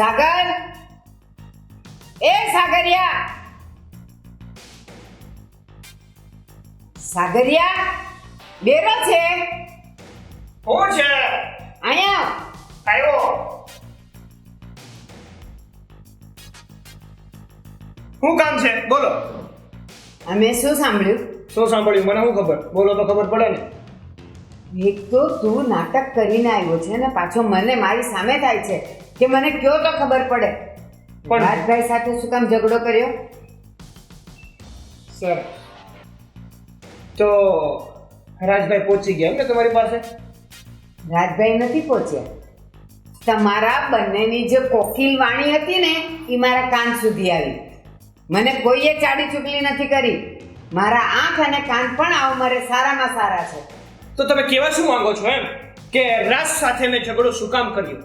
સાગર? એ સાગરિયા! સાગરિયા બેરો છે? હું છે? અહીંયા. આવ્યો. શું કામ છે? બોલો. અમે શું સાંભળ્યું? શું સાંભળ્યું? મને શું ખબર? બોલો તો ખબર પડે ને. એક તો તું નાટક કરીને આવ્યો છે ને પાછો મને મારી સામે થાય છે. કે મને કયો તો ખબર પડે. પણ- રાજભાઈ સાથે શું કામ ઝઘડો કર્યો? સર તો રાજભાઈ પહોંચી ગયા ને તમારી પાસે? રાજભાઈ નથી પહોંચ્યા. તમારા બંનેની જે કોકિલ વાણી હતી ને એ મારા કાન સુધી આવી. મને કોઈએ ચાડી ચૂકલી નથી કરી. મારા આંખ અને કાન પણ આવ મારે સારામાં સારા છે. તો તમે કેવા શું માંગો છો એમ? કે રાજ સાથે મેં ઝઘડો શું કામ કર્યો?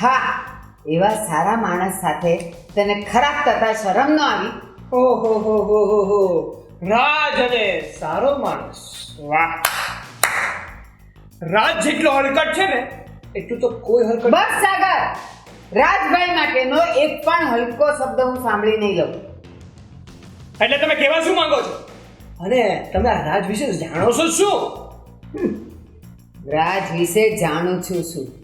હા એવા સારા માણસ સાથે તને ખરાબ કરતા શરમ ન આવી. ઓહો હો હો હો હો રાજ અને સારો માણસ. વાહ. રાજ જેટલો હલકટ છે ને એટલું તો કોઈ હલકટ બસ સાગર રાજભાઈ માટેનો એક પણ હલકો શબ્દ હું સાંભળી નહીં લઉં. એટલે તમે કેવા શું માંગો છો? અને તમે આ રાજ વિશે જાણો છો શું? રાજ વિશે જાણું છું શું?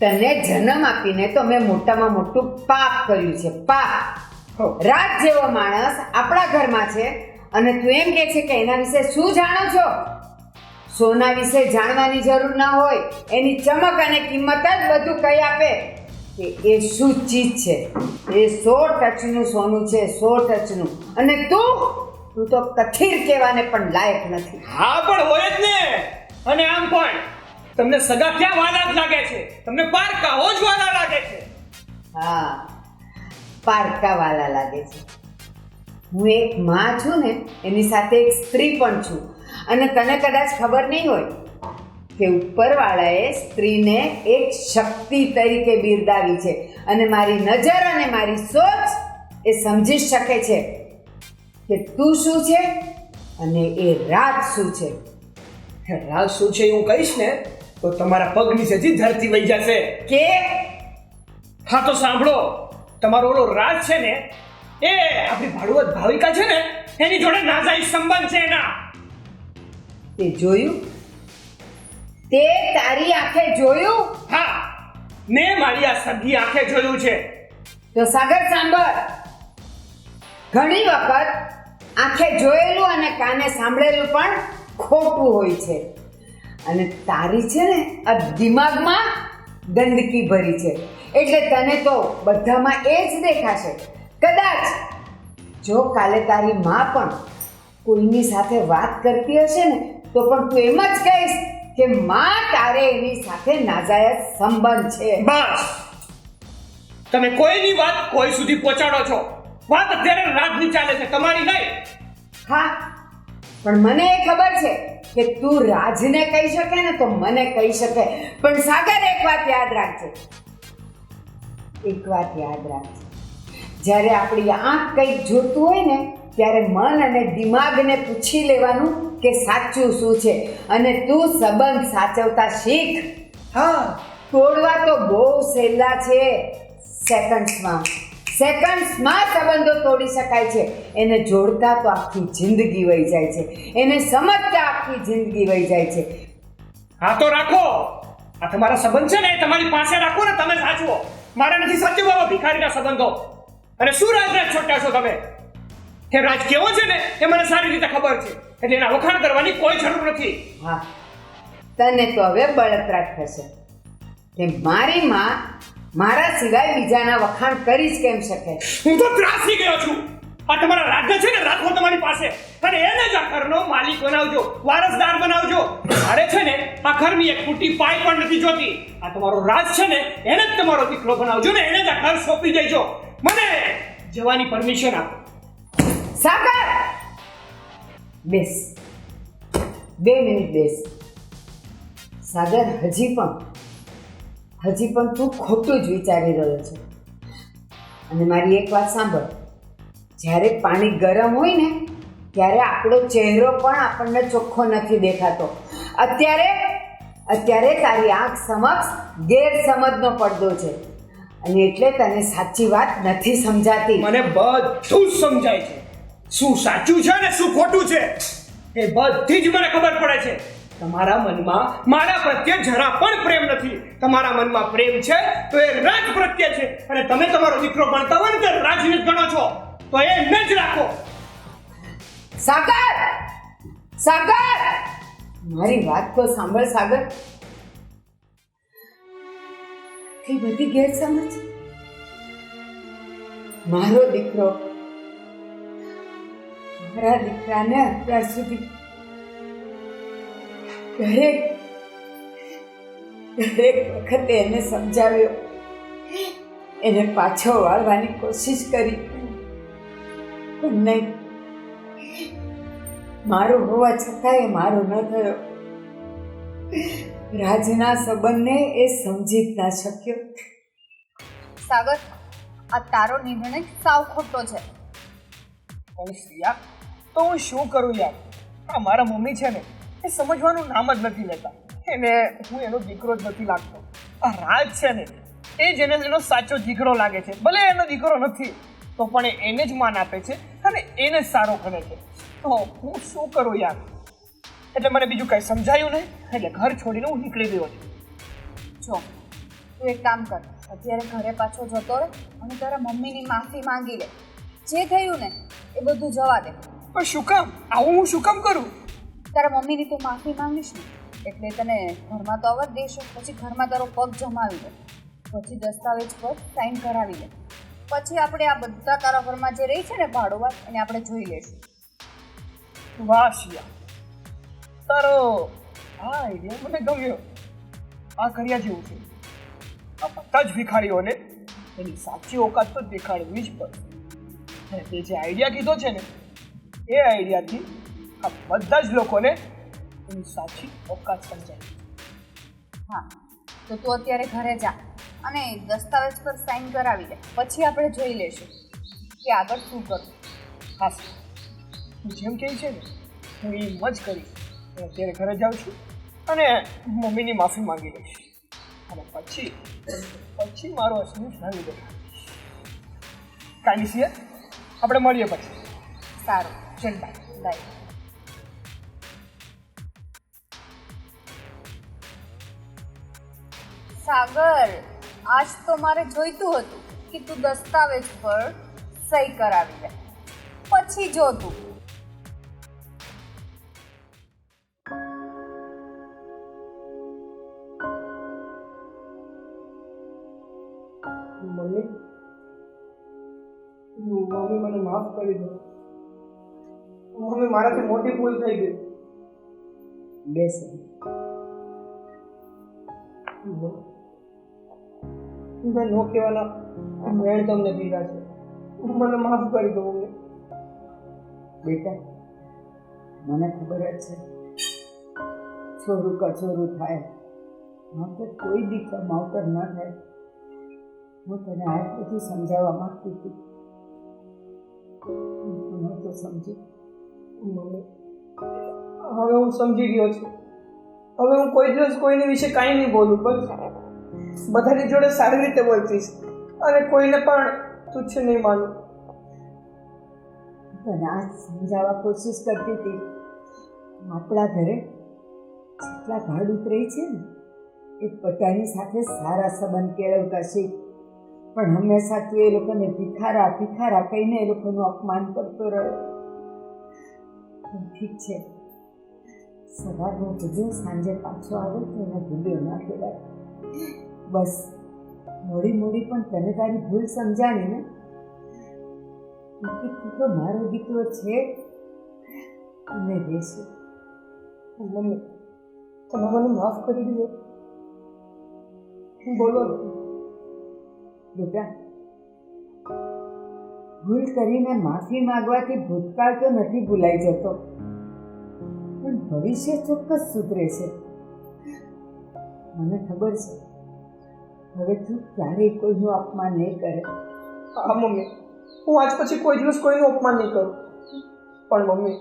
તને જન્મ આપીને તો મેં મોટામાં મોટું પાપ કર્યું છે પાપ. રાત જેવો માણસ આપણા ઘરમાં છે અને તું એમ કે છે કે એના વિશે શું જાણો છો? સોના વિશે જાણવાની જરૂર ના હોય એની ચમક અને કિંમત જ બધું કહી આપે. કે એ શું ચીજ છે? એ સો ટચનું સોનું છે સો ટચનું. અને તું? તું તો કથિર કહેવાને પણ લાયક નથી. હા પણ હોય જ ને. અને આમ પણ. તમને સગા ક્યાં વાલા લાગે છે? તમને પારકાઓ જ વાલા લાગે છે? હા પારકા વાલા લાગે છે. હું એક માં છું ને એની સાથે એક સ્ત્રી પણ છું. અને તને કદાચ ખબર નહીં હોય કે ઉપરવાળાએ સ્ત્રીને એક શક્તિ તરીકે બિરદાવી છે. અને મારી નજર અને મારી સોચ એ સમજી શકે છે કે તું શું છે અને એ રાત શું છે. રાજ શું છે હું કહીશ ને? તો તમારા પગ નીચેથી ધરતી વહી જશે કે? હા તો સાંભળો. તમારો ઓલો રાજ છે ને એ આપણી ભાડુઆત ભાવિકા છે ને એની જોડે નાજાઈ સંબંધ છે એના. તે જોયું? તે તારી આંખે જોયું? હા મેં મારી આ સગી આંખે જોયું છે. તો સાગર સાંભળ. ઘણી વખત આંખે જોયેલું અને કાને સાંભળેલું પણ ખોટું હોય છે. અને તારી છે ને આ દિમાગમાં ગંદકી ભરી છે. એટલે તને તો બધામાં એ જ દેખાશે. કદાચ જો કાલે તારી માં પણ કોઈની સાથે વાત કરતી હશે ને તો પણ તું એમ જ કહીશ કે માં તારે એની સાથે નાજાયજ સંબંધ છે. બસ. તમે કોઈની વાત કોઈ સુધી પહોંચાડો છો? વાત અત્યારે રાજની ચાલે છે તમારી નહીં. હા પણ મને એ ખબર છે કે તું રાજને કહી શકે ને તો મને કહી શકે. પણ સાગર એક વાત યાદ રાખજે. એક વાત યાદ રાખજે. જ્યારે આપણી આંખ કંઈક જોતું હોય ને ત્યારે મન અને દિમાગને પૂછી લેવાનું કે સાચું શું છે? અને તું સંબંધ સાચવતા શીખ. હા. તોડવા તો બહુ સહેલા છે. સેકન્ડ્સમાં. સેકન્ડ્સમાં સંબંધો તોડી શકાય છે. એને જોડતા તો આખી જિંદગી વહી જાય છે. એને સમજતા આખી જિંદગી વહી જાય છે. હા તો રાખો. આ તમારા સંબંધ છે ને એ તમારી પાસે રાખો ને તમે સાચવો. મારે નથી સાચવવા ભિખારીના સંબંધો. અને શું રાજરાજ છોટા છો તમે? કે રાજ કેવો છે ને એ મને સારી રીતે ખબર છે. એટલે એના વખાણ કરવાની કોઈ જરૂર નથી. હા. તને તો હવે બળતરા થશે. કે મારી માં મારા સિવાય બીજાના વખાણ કરી જ કેમ શકે? હું તો ત્રાસી ગયો છું. આ તમારા રાજ્ય છે ને રાખો તમારી પાસે. અને એને જ આ ઘરનો માલિક બનાવજો વારસદાર બનાવજો. મારે છે ને આ ઘરની એક ફૂટી પાય પણ નથી જોતી. આ તમારો રાજ છે ને એને જ તમારો દીકરો બનાવજો ને એને જ આ ઘર સોંપી દેજો. મને જવાની પરમિશન આપો. સાગર! બેસ. બે મિનિટ બેસ. સાગર હજી પણ હજી પણ તું ખોટું જ વિચારી રહ્યો છે. અને મારી એક વાત સાંભળ. જ્યારે પાણી ગરમ હોય ને, ત્યારે આપણો ચહેરો પણ આપણને ચોખ્ખો નથી દેખાતો. અત્યારે અત્યારે તારી આંખ સમક્ષ ગેરસમજનો પડદો છે. અને એટલે તને સાચી વાત નથી સમજાતી. મને બધું જ સમજાય છે. શું સાચું છે ને શું ખોટું છે? એ બધી જ મને ખબર પડે છે. તમારા મનમાં મારા પ્રત્યે જરા પણ પ્રેમ નથી. તમારા મનમાં પ્રેમ છે તો એ રાજ પ્રત્યે છે. અને તમે તમારો દીકરો ભણતા હોય ને તો રાજને ગણો છો, તો એને જ રાખો. સાગર! સાગર! મારી વાત તો સાંભળ સાગર. એ બધી ગેરસમજ? મારો દીકરો, મારા દીકરાને અત્યાર સુધી દરેક દરેક વખતે એને સમજાવ્યો. એને પાછો વાળવાની કોશિશ કરી. પણ નહીં. મારો હોવા છતાં એ મારો ન થયો. રાજના સંબંધને એ સમજી જ ના શક્યો. સાગર આ તારો નિર્ણય સાવ ખોટો છે. પણ સિયા તો હું શું કરું યાર? આ મારા મમ્મી છે ને. એ સમજવાનું નામ જ નથી લેતા. એને હું એનો દીકરો જ નથી લાગતો. આ રાજ છે ને એ જેને એનો સાચો દીકરો લાગે છે ભલે એનો દીકરો નથી તો પણ એને જ માન આપે છે અને એને જ સારો કરે છે. તો હું શું કરું યાર? એટલે મને બીજું કંઈ સમજાયું નહીં એટલે ઘર છોડીને હું નીકળી ગયો છું. જો તું એક કામ કર અત્યારે ઘરે પાછો જતો રહે અને તારા મમ્મીની માફી માંગી લે. જે થયું ને એ બધું જવા દે. પણ શું કામ? આવું હું શું કામ કરું? તારા મમ્મીની તું માફી માંગીશ ને? એટલે તને ઘરમાં તો આવવા દઈશું, પછી ઘરમાં તારો પગ જમાવી દે. પછી દસ્તાવેજ પર સાઈન કરાવી દે. પછી આપણે આ બધા તારા ઘરમાં જે રહી છે ને ભાડોવાર એને આપણે જોઈ લઈશું. વાહ શિયા. તારો આ આઈડિયા મને ગમ્યો. આ કર્યા જેવું છે. આ બધા જ ભિખારીઓને એની સાચી ઓકાત તો દેખાડવી જ પડશે. તે જે આઈડિયા કીધો છે ને, એ આઈડિયાથી આ બધા જ લોકોને એની સાચી ઓકાત સમજાય હા તો તું અત્યારે ઘરે જા અને દસ્તાવેજ પર સાઈન કરાવી દે. પછી આપણે જોઈ લઈશું કે આગળ શું કરવું હા તું જેમ કહે છે ને હું એમ જ કરીશ હું અત્યારે ઘરે જાઉં છું અને મમ્મીની માફી માંગી લઈશ. અને પછી પછી મારો અસલી નવી દેખાડીશ કાલી સિયર આપણે મળીએ પછી. સારું. ચલ બાય. બાય. સાગર આજ તો મારે જોઈતું હતું કે તું દસ્તાવેજ પર સહી કરાવી લે. પછી જો તું. મમ્મી? મમ્મી મને માફ કરી દો. મમ્મી મારાથી મોટી ભૂલ થઈ ગઈ. બેસ. મેં નો કહેવાના મેળ તમને પીધા છે. મને માફ કરી દો મમ્મી બેટા મને ખબર જ છે. છોરું કચોરું થાય. માવતર કોઈ દી માવતર ન થાય. હું તને આ બધું સમજાવવા માંગતી હતી. હું તો સમજી. મમ્મી હવે હું સમજી ગયો છું. હવે હું કોઈ દિવસ કોઈની વિશે કાંઈ નહીં બોલું બસ. બધાની જોડે સારી રીતે બોલતીશ. અને કોઈને પણ તુચ્છ નહીં માનું. બધા સમજાવવા કોશિશ કરતી હતી. આપણા ઘરે જેટલા ભાડૂત રહી છે ને, એ પોતાની સાથે સારા સંબંધ કેળવતા શીખ. પણ હંમેશા તું એ લોકોને ભિખારા ભિખારા કહીને એ લોકોનું અપમાન કરતો રહ્યો. ઠીક છે. સવારનું બધું સાંજે પાછો આવે તો એને ભૂલ્યો ના કહેવાય બસ. મોડી મોડી પણ તને તારી ભૂલ સમજાણી ને તું તો મારો દીકરો છે અને રહેશે. મમ્મી, તમે મને માફ કરી દીધો. બોલો બેટા, ભૂલ કરીને માફી માંગવાથી ભૂતકાળ તો નથી ભૂલાઈ જતો. પણ ભવિષ્ય ચોક્કસ સુધરે છે. મને ખબર છે. હવે તું ક્યારેય કોઈનું અપમાન નહીં કરે. હા મમ્મી. હું આજ પછી કોઈ દિવસ કોઈનું અપમાન નહીં કરું. પણ મમ્મી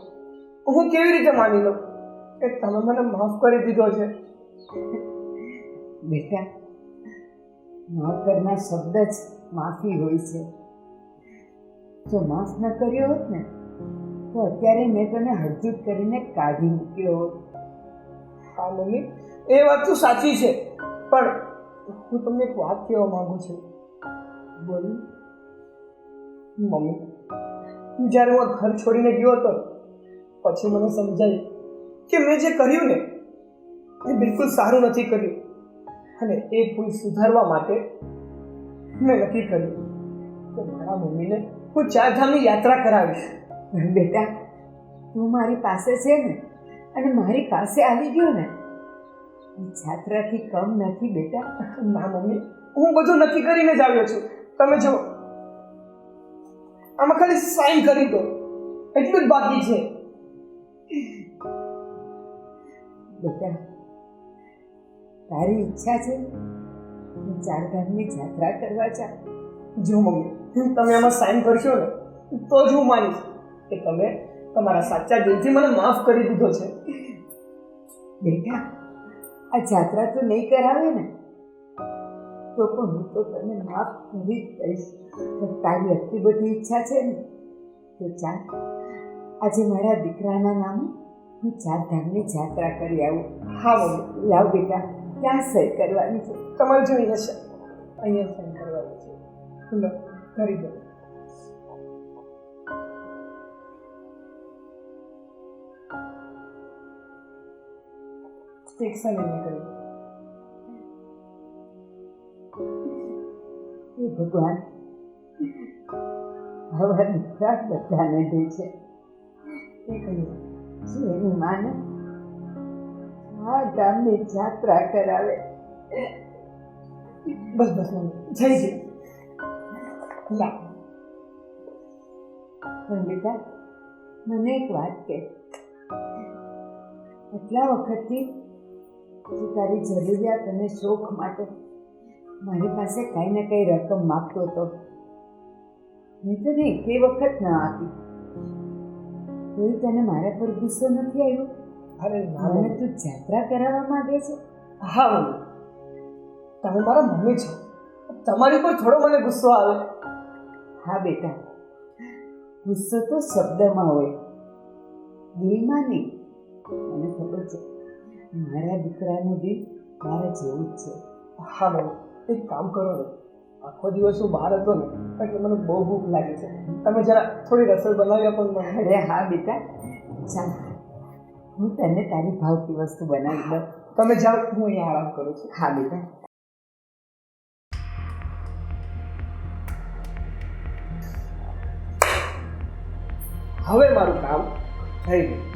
હું કેવી રીતે માની લઉં કે તમે મને માફ કરી દીધો છે? બેટા માફ કરના શબ્દ જ માફી હોય છે. જો માફ ન કર્યો હોત ને તો અત્યારે મેં તને હડજૂટ કરીને કાઢી મૂક્યો હોત. હા મમ્મી. એ વાત તો સાચી છે. પણ હું તમને એક વાત કહેવા માંગુ છું. બોલ. મમ્મી. જ્યારે હું ઘર છોડીને ગયો હતો, પછી મને સમજાયું કે મેં જે કર્યું ને, એ બિલકુલ સારું નથી કર્યું. અને એ ભૂલ સુધારવા માટે મેં નક્કી કર્યું કે મારા મમ્મીને હું ચાર ધામની યાત્રા કરાવીશ. બેટા, તું મારી પાસે છે ને, અને મારી પાસે આવી ગયો ને એ છાત્રાથી કમ નથી બેટા. ના, મમ્મી, હું બધું નક્કી કરીને જ આવ્યો છું. તમે જો આમાં ખાલી સાઈન કરી દો. એટલું જ બાકી છે. બેટા, તારી ઈચ્છા છે હું ચારધામની જાત્રા કરવા જા. જો મમ્મી તમે આમાં સાઈન કરશો ને, તો જ હું માનીશ કે તમે તમારા સાચા દિલથી મને માફ કરી દીધો છે. બેટા આ જાત્રા તો નહીં કરાવે ને તો પણ હું તો તને માફ કરી જ દઈશ. પણ તારી આટલી બધી ઈચ્છા છે ને તો ચાલ. આજે મારા દીકરાના નામે હું ચાર ધામની જાત્રા કરી આવું. હા મમ્મી. લાવ બેટા ક્યાં સહી કરવાની છે? તમારે જોઈ હશે અહીંયા સહી કરવાનું છે. ખુલ્લો કરી દો. એક અહીંયા હે ભગવાન આવા દીકરા બધાને દે છે. એ કહ્યું જે એની માને આ ગામની જાત્રા કરાવે. બસ બસ જય જય લા. પણ મને એક વાત કે એટલા વખતથી તું તારી જરૂરિયાત અને શોખ માટે મારી પાસે કાંઈ ને કંઈ રકમ માગતો હતો. મેં તને એકે વખત ન આપી. તોય તને મારા પર ગુસ્સો નથી આવ્યો? અરે મને તું જાત્રા કરાવવા માંગે છે? હા મમ્મી તમે મારા મમ્મી છો. તમારી પર થોડો મને ગુસ્સો આવે. હા બેટા. ગુસ્સો તો શબ્દમાં હોય. દિલમાં નહીં. મારા દીકરાનું દિલ મારા જેવું જ છે. હા મમ્મી એક કામ કરો ને. આખો દિવસ હું બહાર હતો ને એટલે મને બહુ ભૂખ લાગી છે. તમે જરા થોડી રસોઈ બનાવી આપો ને અરે હા બેટા. ચાલ. હું તને તારી ભાવતી વસ્તુ બનાવી દઉં. તમે જાઓ હું અહીંયા આરામ કરું છું. હા બેટા. હવે મારું કામ થઈ ગયું.